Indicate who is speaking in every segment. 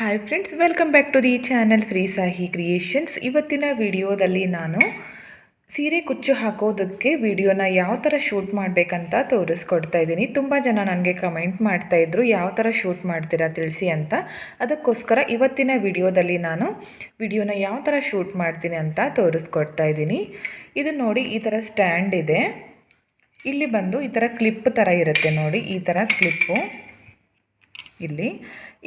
Speaker 1: Hi friends welcome back to the channel Shri Sahi creations ಇವತ್ತಿನ ವಿಡಿಯೋದಲ್ಲಿ ನಾನು ಸೀರೆ ಕುಚ್ಚು ಹಾಕೋದಕ್ಕೆ ವಿಡಿಯೋನ ಯಾವ ಥರ ಶೂಟ್ ಮಾಡಬೇಕಂತ ತೋರಿಸ್ಕೊಡ್ತಾ ಇದ್ದೀನಿ. ತುಂಬ ಜನ ನನಗೆ ಕಮೆಂಟ್ ಮಾಡ್ತಾಯಿದ್ರು ಯಾವ ಥರ ಶೂಟ್ ಮಾಡ್ತೀರಾ ತಿಳಿಸಿ ಅಂತ. ಅದಕ್ಕೋಸ್ಕರ ಇವತ್ತಿನ ವಿಡಿಯೋದಲ್ಲಿ ನಾನು ವಿಡಿಯೋನ ಯಾವ ಥರ ಶೂಟ್ ಮಾಡ್ತೀನಿ ಅಂತ ತೋರಿಸ್ಕೊಡ್ತಾ ಇದ್ದೀನಿ. ಇದು ನೋಡಿ, ಈ ಥರ ಸ್ಟ್ಯಾಂಡ್ ಇದೆ. ಇಲ್ಲಿ ಬಂದು ಈ ಥರ ಕ್ಲಿಪ್ ಥರ ಇರುತ್ತೆ ನೋಡಿ, ಈ ಥರ ಕ್ಲಿಪ್ಪು ಇಲ್ಲಿ.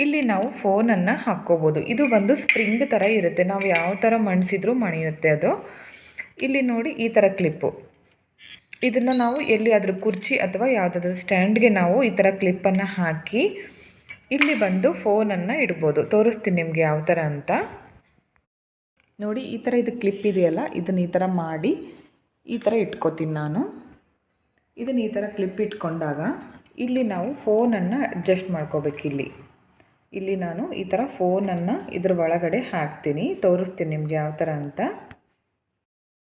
Speaker 1: ಇಲ್ಲಿ ನಾವು ಫೋನನ್ನು ಹಾಕ್ಕೋಬೋದು. ಇದು ಒಂದು ಸ್ಪ್ರಿಂಗ್ ಥರ ಇರುತ್ತೆ. ನಾವು ಯಾವ ಥರ ಮಣಿಸಿದ್ರೂ ಮಣಿಯುತ್ತೆ ಅದು. ಇಲ್ಲಿ ನೋಡಿ ಈ ಥರ ಕ್ಲಿಪ್ಪು ಇದನ್ನು ನಾವು ಎಲ್ಲಿ ಅದ್ರ ಕುರ್ಚಿ ಅಥವಾ ಯಾವುದಾದ್ರೂ ಸ್ಟ್ಯಾಂಡ್ಗೆ ನಾವು ಈ ಥರ ಕ್ಲಿಪ್ಪನ್ನು ಹಾಕಿ ಇಲ್ಲಿ ಬಂದು ಫೋನನ್ನು ಇಡ್ಬೋದು. ತೋರಿಸ್ತೀನಿ ನಿಮಗೆ ಯಾವ ಥರ ಅಂತ. ನೋಡಿ ಈ ಥರ ಇದು ಕ್ಲಿಪ್ ಇದೆಯಲ್ಲ? ಇದನ್ನು ಈ ಥರ ಮಾಡಿ ಈ ಥರ ಇಟ್ಕೋತೀನಿ ನಾನು. ಇದನ್ನು ಈ ಥರ ಕ್ಲಿಪ್ ಇಟ್ಕೊಂಡಾಗ ಇಲ್ಲಿ ನಾವು ಫೋನನ್ನು ಅಡ್ಜಸ್ಟ್ ಮಾಡ್ಕೋಬೇಕು ಇಲ್ಲಿ. ಇಲ್ಲಿ ನಾನು ಈ ಥರ ಫೋನನ್ನು ಇದ್ರ ಒಳಗಡೆ ಹಾಕ್ತೀನಿ. ತೋರಿಸ್ತೀನಿ ನಿಮಗೆ ಯಾವ ಥರ ಅಂತ.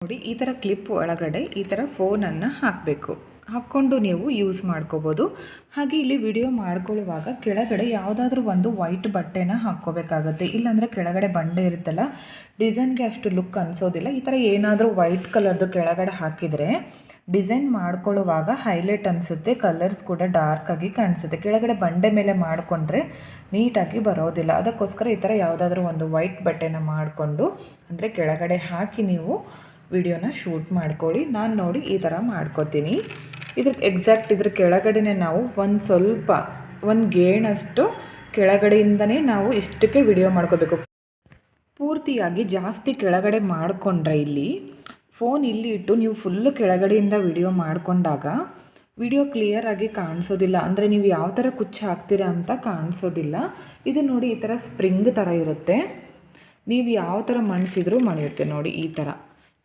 Speaker 1: ನೋಡಿ, ಈ ಥರ ಕ್ಲಿಪ್ ಒಳಗಡೆ ಈ ಥರ ಫೋನನ್ನು ಹಾಕಬೇಕು. ಹಾಕ್ಕೊಂಡು ನೀವು ಯೂಸ್ ಮಾಡ್ಕೋಬೋದು. ಹಾಗೆ ಇಲ್ಲಿ ವಿಡಿಯೋ ಮಾಡ್ಕೊಳ್ಳುವಾಗ ಕೆಳಗಡೆ ಯಾವುದಾದ್ರೂ ಒಂದು ವೈಟ್ ಬಟ್ಟೆನ ಹಾಕ್ಕೋಬೇಕಾಗತ್ತೆ. ಇಲ್ಲಾಂದರೆ ಕೆಳಗಡೆ ಬಂಡೆ ಇರುತ್ತಲ್ಲ ಡಿಸೈನ್ಗೆ ಅಷ್ಟು ಲುಕ್ ಅನಿಸೋದಿಲ್ಲ. ಈ ಥರ ಏನಾದರೂ ವೈಟ್ ಕಲರ್ದು ಕೆಳಗಡೆ ಹಾಕಿದರೆ ಡಿಸೈನ್ ಮಾಡ್ಕೊಳ್ಳುವಾಗ ಹೈಲೈಟ್ ಅನಿಸುತ್ತೆ, ಕಲರ್ಸ್ ಕೂಡ ಡಾರ್ಕಾಗಿ ಕಾಣಿಸುತ್ತೆ. ಕೆಳಗಡೆ ಬಂಡೆ ಮೇಲೆ ಮಾಡಿಕೊಂಡ್ರೆ ನೀಟಾಗಿ ಬರೋದಿಲ್ಲ. ಅದಕ್ಕೋಸ್ಕರ ಈ ಥರ ಯಾವುದಾದ್ರೂ ಒಂದು ವೈಟ್ ಬಟ್ಟೆನ ಮಾಡಿಕೊಂಡು, ಅಂದರೆ ಕೆಳಗಡೆ ಹಾಕಿ ನೀವು ವಿಡಿಯೋನ ಶೂಟ್ ಮಾಡ್ಕೊಳ್ಳಿ. ನಾನು ನೋಡಿ ಈ ಥರ ಮಾಡ್ಕೋತೀನಿ. ಇದ್ರ ಎಕ್ಸಾಕ್ಟ್ ಇದ್ರ ಕೆಳಗಡೆ ನಾವು ಒಂದು ಸ್ವಲ್ಪ, ಒಂದು ಗೇಣಷ್ಟು ಕೆಳಗಡೆಯಿಂದನೇ ನಾವು ಇಷ್ಟಕ್ಕೆ ವಿಡಿಯೋ ಮಾಡ್ಕೋಬೇಕು. ಪೂರ್ತಿಯಾಗಿ ಜಾಸ್ತಿ ಕೆಳಗಡೆ ಮಾಡಿಕೊಂಡ್ರೆ ಇಲ್ಲಿ ಫೋನ್ ಇಲ್ಲಿ ಇಟ್ಟು ನೀವು ಫುಲ್ಲು ಕೆಳಗಡೆಯಿಂದ ವಿಡಿಯೋ ಮಾಡಿಕೊಂಡಾಗ ವಿಡಿಯೋ ಕ್ಲಿಯರಾಗಿ ಕಾಣಿಸೋದಿಲ್ಲ. ಅಂದರೆ ನೀವು ಯಾವ ಥರ ಕುಚ್ಚು ಹಾಕ್ತೀರಾ ಅಂತ ಕಾಣಿಸೋದಿಲ್ಲ. ಇದು ನೋಡಿ ಈ ಥರ ಸ್ಪ್ರಿಂಗ್ ಥರ ಇರುತ್ತೆ. ನೀವು ಯಾವ ಥರ ಮಣಿಸಿದ್ರೂ ಮಣಿಯುತ್ತೆ ನೋಡಿ ಈ ಥರ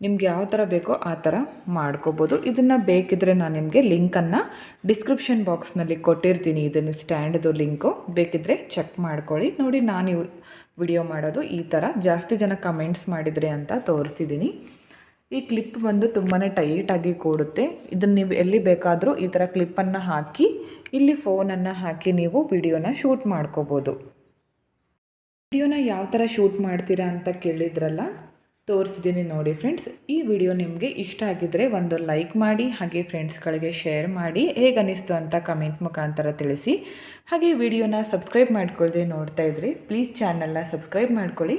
Speaker 1: ನಿಮ್ಗೆ ಯಾವ ಥರ ಬೇಕೋ ಆ ಥರ ಮಾಡ್ಕೋಬೋದು. ಇದನ್ನು ಬೇಕಿದ್ರೆ ನಾನು ನಿಮಗೆ ಲಿಂಕನ್ನು ಡಿಸ್ಕ್ರಿಪ್ಷನ್ ಬಾಕ್ಸ್ನಲ್ಲಿ ಕೊಟ್ಟಿರ್ತೀನಿ. ಇದನ್ನು ಸ್ಟ್ಯಾಂಡ್ದು ಲಿಂಕು ಬೇಕಿದ್ರೆ ಚೆಕ್ ಮಾಡ್ಕೊಳ್ಳಿ. ನೋಡಿ ನಾನು ವಿಡಿಯೋ ಮಾಡೋದು ಈ ಥರ ಜಾಸ್ತಿ ಜನ ಕಮೆಂಟ್ಸ್ ಮಾಡಿದರೆ ಅಂತ ತೋರಿಸಿದ್ದೀನಿ ಈ ಕ್ಲಿಪ್ ಬಂದು ತುಂಬಾ ಟೈಟಾಗಿ ಕೂಡುತ್ತೆ. ಇದನ್ನು ನೀವು ಎಲ್ಲಿ ಬೇಕಾದರೂ ಈ ಥರ ಕ್ಲಿಪ್ಪನ್ನು ಹಾಕಿ, ಇಲ್ಲಿ ಫೋನನ್ನು ಹಾಕಿ ನೀವು ವಿಡಿಯೋನ ಶೂಟ್ ಮಾಡ್ಕೋಬೋದು. ವಿಡಿಯೋನ ಯಾವ ಥರ ಶೂಟ್ ಮಾಡ್ತೀರಾ ಅಂತ ಕೇಳಿದ್ರಲ್ಲ ತೋರಿಸಿದ್ದೀನಿ ನೋಡಿ ಫ್ರೆಂಡ್ಸ್ ಈ ವಿಡಿಯೋ ನಿಮಗೆ ಇಷ್ಟ ಆಗಿದ್ದರೆ ಒಂದು ಲೈಕ್ ಮಾಡಿ, ಹಾಗೆ ಫ್ರೆಂಡ್ಸ್ಗಳಿಗೆ ಶೇರ್ ಮಾಡಿ, ಹೇಗೆ ಅನ್ನಿಸ್ತು ಅಂತ ಕಮೆಂಟ್ ಮುಖಾಂತರ ತಿಳಿಸಿ. ಹಾಗೆ ವಿಡಿಯೋನ ಸಬ್ಸ್ಕ್ರೈಬ್ ಮಾಡ್ಕೊಳ್ದೆ ನೋಡ್ತಾ ಇದ್ರಿ ಪ್ಲೀಸ್ ಚಾನಲ್ನ ಸಬ್ಸ್ಕ್ರೈಬ್ ಮಾಡ್ಕೊಳ್ಳಿ.